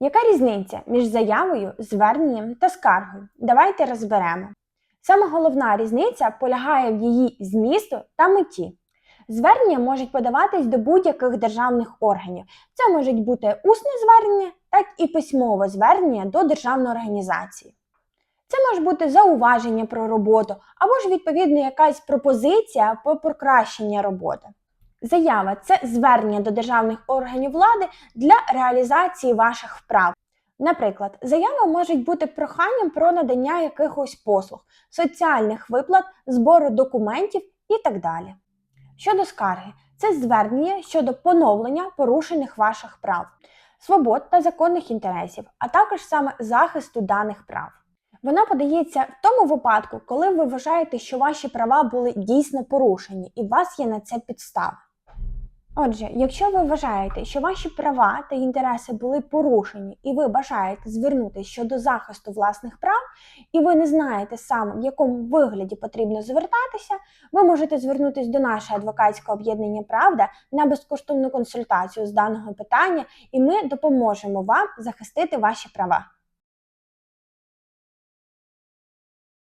Яка різниця між заявою, зверненням та скаргою? Давайте розберемо. Саме головна різниця полягає в її змісту та меті. Звернення можуть подаватись до будь-яких державних органів. Це можуть бути усне звернення, так і письмове звернення до державної організації. Це може бути зауваження про роботу або ж відповідно якась пропозиція про покращення роботи. Заява це звернення до державних органів влади для реалізації ваших прав. Наприклад, заява може бути проханням про надання якихось послуг, соціальних виплат, збору документів і так далі. Щодо скарги, це звернення щодо поновлення порушених ваших прав, свобод та законних інтересів, а також саме захисту даних прав. Вона подається в тому випадку, коли ви вважаєте, що ваші права були дійсно порушені, і у вас є на це підстави. Отже, якщо ви вважаєте, що ваші права та інтереси були порушені, і ви бажаєте звернутися щодо захисту власних прав, і ви не знаєте саме, в якому вигляді потрібно звертатися, ви можете звернутися до нашого адвокатського об'єднання Правда на безкоштовну консультацію з даного питання, і ми допоможемо вам захистити ваші права.